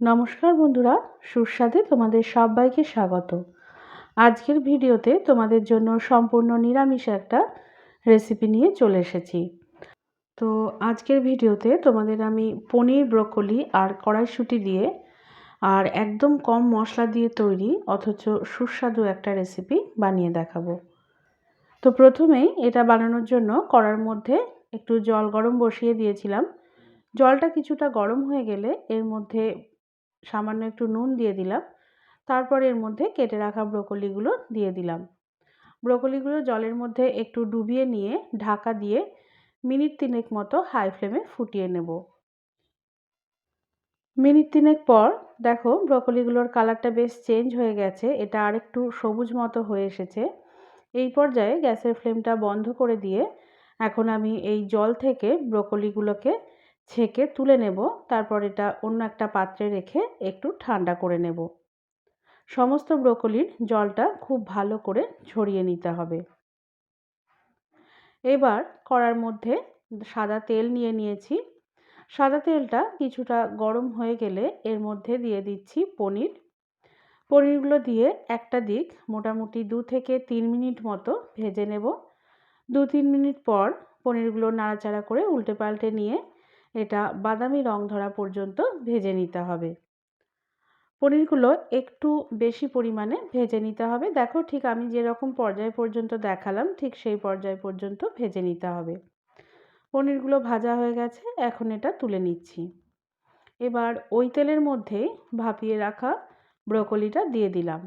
নমস্কার বন্ধুরা, সুস্বাদে তোমাদের সবাইকে স্বাগত। আজকের ভিডিওতে তোমাদের জন্য সম্পূর্ণ নিরামিষ একটা রেসিপি নিয়ে চলে এসেছি। তো আজকের ভিডিওতে তোমাদের আমি পনির, ব্রকলি আর কড়াইশুঁটি দিয়ে আর একদম কম মশলা দিয়ে তৈরি অথচ সুস্বাদু একটা রেসিপি বানিয়ে দেখাবো। তো প্রথমেই এটা বানানোর জন্য কড়ার মধ্যে একটু জল গরম বসিয়ে দিয়েছিলাম। জলটা কিছুটা গরম হয়ে গেলে এর মধ্যে সামান্য একটু নুন দিয়ে দিলাম। তারপর এর মধ্যে কেটে রাখা ব্রোকলিগুলো দিয়ে দিলাম। ব্রোকলিগুলো জলের মধ্যে একটু ডুবিয়ে নিয়ে ঢাকা দিয়ে মিনিট তিনেক মতো হাই ফ্লেমে ফুটিয়ে নেব। মিনিট তিনেক পর দেখো ব্রোকলিগুলোর কালারটা বেশ চেঞ্জ হয়ে গেছে, এটা আর একটু সবুজ মতো হয়ে এসেছে। এই পর্যায়ে গ্যাসের ফ্লেমটা বন্ধ করে দিয়ে এখন আমি এই জল থেকে ব্রোকলিগুলোকে ছেঁকে তুলে নেব, তারপর এটা অন্য একটা পাত্রে রেখে একটু ঠান্ডা করে নেব। সমস্ত ব্রোকলির জলটা খুব ভালো করে ছড়িয়ে নিতে হবে। এবার কড়ার মধ্যে সাদা তেল নিয়ে নিয়েছি। সাদা তেলটা কিছুটা গরম হয়ে গেলে এর মধ্যে দিয়ে দিচ্ছি পনির। পনিরগুলো দিয়ে একটা দিক মোটামুটি দু থেকে তিন মিনিট মতো ভেজে নেব। দু তিন মিনিট পর পনিরগুলো নাড়াচাড়া করে উল্টে পাল্টে নিয়ে এটা বাদামি রং ধরা পর্যন্ত ভেজে নিতে হবে। পনিরগুলো একটু বেশি পরিমাণে ভেজে নিতে হবে। দেখো ঠিক আমি যেরকম পর্যায় পর্যন্ত দেখালাম, ঠিক সেই পর্যায় পর্যন্ত ভেজে নিতে হবে। পনিরগুলো ভাজা হয়ে গেছে, এখন এটা তুলে নিচ্ছি। এবার ওই তেলের মধ্যেই ভাপিয়ে রাখা ব্রোকলিটা দিয়ে দিলাম।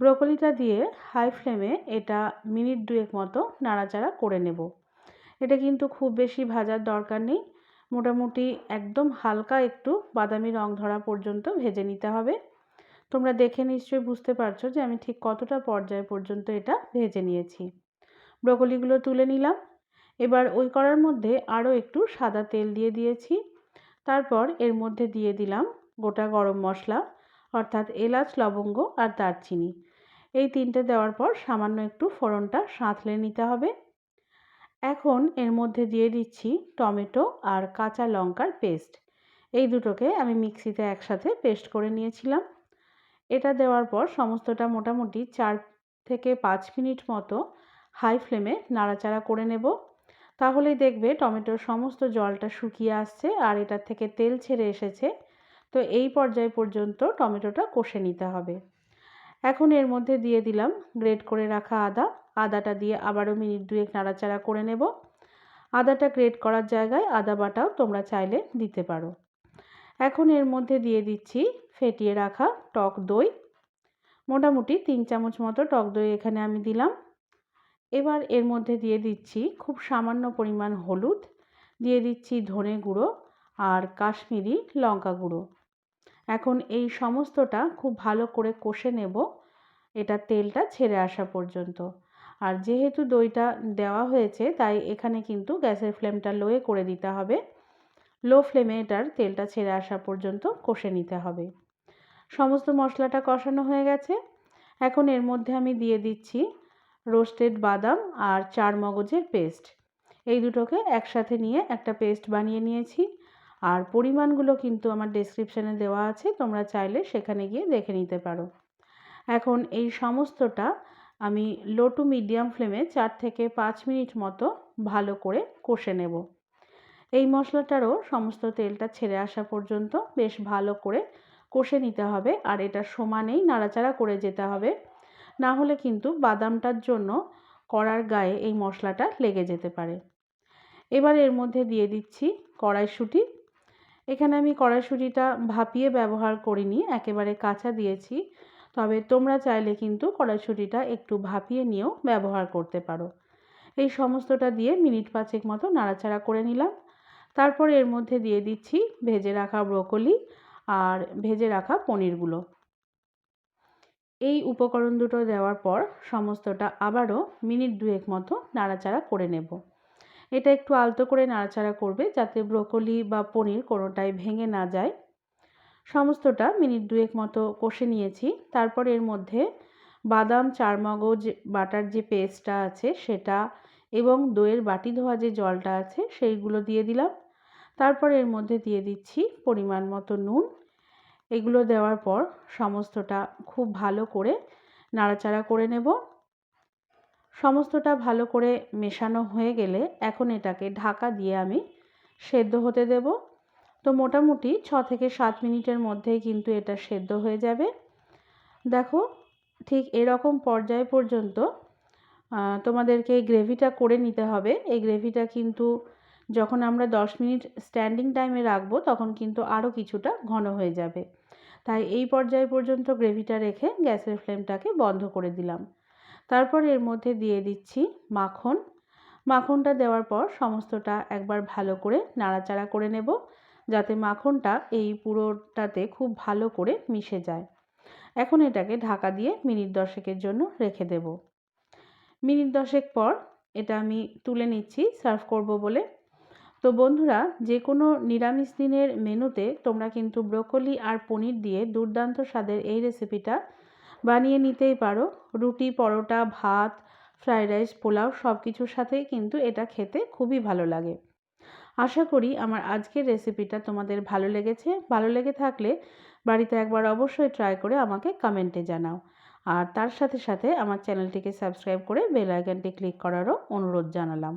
ব্রোকলিটা দিয়ে হাই ফ্লেমে এটা মিনিট দুয়েক মতো নাড়াচাড়া করে নেব। এটা কিন্তু খুব বেশি ভাজার দরকার নেই। মোটামুটি একদম হালকা একটু বাদামি রং ধরা পর্যন্ত ভেজে নিতে হবে। তোমরা দেখে নিশ্চয়ই বুঝতে পারছ যে আমি ঠিক কতটা পর্যায় পর্যন্ত এটা ভেজে নিয়েছি। ব্রকলিগুলো তুলে নিলাম। এবার ওই করার মধ্যে আরও একটু সাদা তেল দিয়ে দিয়েছি। তারপর এর মধ্যে দিয়ে দিলাম গোটা গরম মশলা, অর্থাৎ এলাচ, লবঙ্গ আর দারচিনি। এই তিনটে দেওয়ার পর সামান্য একটু ফোড়নটা সাঁতলে নিতে হবে। এখন এর মধ্যে দিয়ে দিচ্ছি টমেটো আর কাঁচা লঙ্কার পেস্ট। এই দুটোকে আমি মিক্সিতে একসাথে পেস্ট করে নিয়েছিলাম। এটা দেওয়ার পর সমস্তটা মোটামুটি চার থেকে পাঁচ মিনিট মতো হাই ফ্লেমে নাড়াচাড়া করে নেব। তাহলেই দেখবে টমেটোর সমস্ত জলটা শুকিয়ে আসছে আর এটার থেকে তেল ছেড়ে এসেছে। তো এই পর্যায় পর্যন্ত টমেটোটা কষে নিতে হবে। এখন এর মধ্যে দিয়ে দিলাম গ্রেট করে রাখা আদা। আদাটা দিয়ে আবারও মিনিট দুয়েক নাড়াচাড়া করে নেব। আদাটা গ্রেট করার জায়গায় আদা বাটাও তোমরা চাইলে দিতে পারো। এখন এর মধ্যে দিয়ে দিচ্ছি ফেটিয়ে রাখা টক দই। মোটামুটি তিন চামচ মতো টক দই এখানে আমি দিলাম। এবার এর মধ্যে দিয়ে দিচ্ছি খুব সামান্য পরিমাণ হলুদ, দিয়ে দিচ্ছি ধনে গুঁড়ো আর কাশ্মীরি লঙ্কা গুঁড়ো। এখন এই সমস্তটা খুব ভালো করে কষে নেব, এটা তেলটা ছেড়ে আসা পর্যন্ত। আর যেহেতু দইটা দেওয়া হয়েছে, তাই এখানে কিন্তু গ্যাসের ফ্লেমটা লোয়ে করে দিতে হবে। লো ফ্লেমে এটার তেলটা ছেড়ে আসা পর্যন্ত কষে নিতে হবে। সমস্ত মশলাটা কষানো হয়ে গেছে। এখন এর মধ্যে আমি দিয়ে দিচ্ছি রোস্টেড বাদাম আর চার মগজের পেস্ট। এই দুটোকে একসাথে নিয়ে একটা পেস্ট বানিয়ে নিয়েছি। আর পরিমাণগুলো কিন্তু আমার ডেসক্রিপশানে দেওয়া আছে, তোমরা চাইলে সেখানে গিয়ে দেখে নিতে পারো। এখন এই সমস্তটা আমি লো টু মিডিয়াম ফ্লেমে চার থেকে পাঁচ মিনিট মতো ভালো করে কষে নেব। এই মশলাটারও সমস্ত তেলটা ছেড়ে আসা পর্যন্ত বেশ ভালো করে কষে নিতে হবে আর এটা সমানেই নাড়াচাড়া করে যেতে হবে। না হলে কিন্তু বাদামটার জন্য কড়ার গায়ে এই মশলাটা লেগে যেতে পারে। এবার এর মধ্যে দিয়ে দিচ্ছি কড়াইশুঁটি। এখানে আমি কড়াইশুঁটিটা ভাপিয়ে ব্যবহার করিনি, একেবারে কাঁচা দিয়েছি। তবে তোমরা চাইলে কিন্তু কড়াইশুঁটিটা একটু ভাপিয়ে নিয়েও ব্যবহার করতে পারো। এই সমস্তটা দিয়ে মিনিট পাঁচেক মতো নাড়াচাড়া করে নিলাম। তারপর এর মধ্যে দিয়ে দিচ্ছি ভেজে রাখা ব্রোকলি আর ভেজে রাখা পনিরগুলো। এই উপকরণ দুটো দেওয়ার পর সমস্তটা আবারও মিনিট দুয়েক মতো নাড়াচাড়া করে নেব। এটা একটু আলতো করে নাড়াচাড়া করবে যাতে ব্রোকলি বা পনির কোনোটাই ভেঙে না যায়। সমস্তটা মিনিট দুয়েক মতো কষে নিয়েছি। তারপর এর মধ্যে বাদাম, চারমগজ, বাটার যে পেস্টটা আছে সেটা এবং দইয়ের বাটি ধোয়া যে জলটা আছে সেইগুলো দিয়ে দিলাম। তারপর এর মধ্যে দিয়ে দিচ্ছি পরিমাণ মতো নুন। এগুলো দেওয়ার পর সমস্তটা খুব ভালো করে নাড়াচাড়া করে নেব। সমস্তটা ভালো করে মেশানো হয়ে গেলে এখন এটাকে ঢাকা দিয়ে আমি সেদ্ধ হতে দেব। তো মোটামুটি ছ থেকে সাত মিনিটের মধ্যেই কিন্তু এটা সেদ্ধ হয়ে যাবে। দেখো, ঠিক এরকম পর্যায় পর্যন্ত তোমাদেরকে এই গ্রেভিটা করে নিতে হবে। এই গ্রেভিটা কিন্তু যখন আমরা দশ মিনিট স্ট্যান্ডিং টাইমে রাখব, তখন কিন্তু আরও কিছুটা ঘন হয়ে যাবে। তাই এই পর্যায় পর্যন্ত গ্রেভিটা রেখে গ্যাসের ফ্লেমটাকে বন্ধ করে দিলাম। তারপর এর মধ্যে দিয়ে দিচ্ছি মাখন। মাখনটা দেওয়ার পর সমস্তটা একবার ভালো করে নাড়াচাড়া করে নেব। যাতে মাখনটা এই পুরোটাতে খুব ভালো করে মিশে যায়। এখন এটাকে ঢাকা দিয়ে মিনিট দশেকের জন্য রেখে দেব। মিনিট দশেক পর এটা আমি তুলে নিচ্ছি, সার্ভ করব বলে। তো বন্ধুরা যে কোনো নিরামিষ দিনের মেনুতে তোমরা কিন্তু ব্রোকলি আর পনির দিয়ে দুর্দান্ত স্বাদের এই রেসিপিটা বানিয়ে নিতেই পারো। রুটি, পরোটা, ভাত ফ্রায়েড রাইস, পোলাও সব কিছুর সাথেই কিন্তু এটা খেতে খুবই ভালো লাগে। আশা করি আমার আজকের রেসিপিটা তোমাদের ভালো লেগেছে। ভালো লেগে থাকলে বাড়িতে একবার অবশ্যই ট্রাই করে আমাকে কমেন্টে জানাও। আর তার সাথে সাথে আমার চ্যানেলটিকে সাবস্ক্রাইব করে বেল আইকনটি ক্লিক করারও অনুরোধ জানালাম।